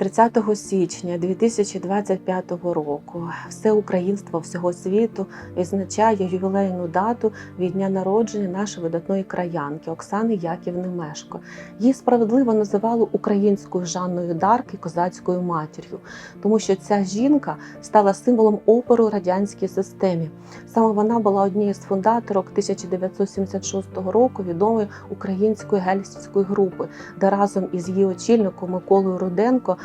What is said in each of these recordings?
30 січня 2025 року все українство всього світу відзначає ювілейну дату від дня народження нашої видатної краянки Оксани Яківни Мешко. Її справедливо називали українською Жанною Дарк і козацькою матір'ю, тому що ця жінка стала символом опору радянській системі. Саме вона була однією з фундаторок 1976 року відомої української гельсінської групи, де разом із її очільником Миколою Руденко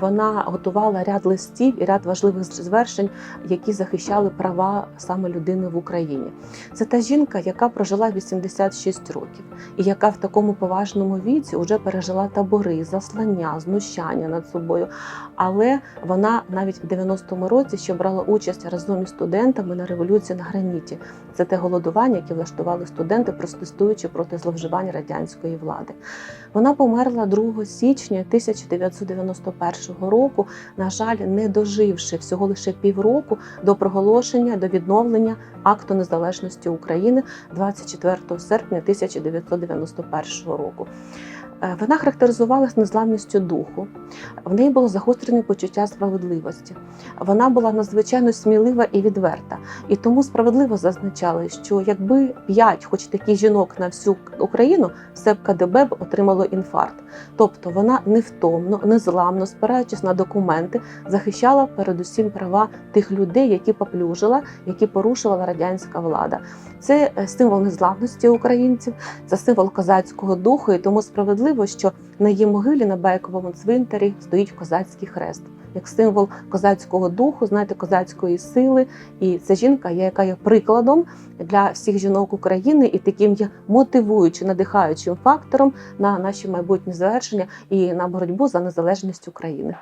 вона готувала ряд листів і ряд важливих звершень, які захищали права саме людини в Україні. Це та жінка, яка прожила 86 років, і яка в такому поважному віці вже пережила табори, заслання, знущання над собою. Але вона навіть в 90-му році ще брала участь разом із студентами на революції на граніті. Це те голодування, яке влаштували студенти, протестуючи проти зловживань радянської влади. Вона померла 2 січня 1991 року, на жаль, не доживши всього лише півроку до проголошення до відновлення акту незалежності України 24 серпня 1991 року. Е, Вона характеризувалась незламністю духу. В неї було загострене почуття справедливості. Вона була надзвичайно смілива і відверта. І тому справедливо зазначали, що якби п'ять, хоч таких жінок на всю Україну, все б КДБ б отримало інфаркт. Тобто вона невтомно, незламно, спираючись на документи, захищала передусім права тих людей, які поплюжила, які порушувала радянська влада. Це е, символ незламності українців, це символ козацького духу, і тому справедливо, що на її могилі на Байковому цвинтарі стоїть козацький хрест. Як символ козацького духу, знаєте, козацької сили, і це жінка, яка є прикладом для всіх жінок України і таким є мотивуючим, надихаючим фактором на наші майбутні завершення і на боротьбу за незалежність України.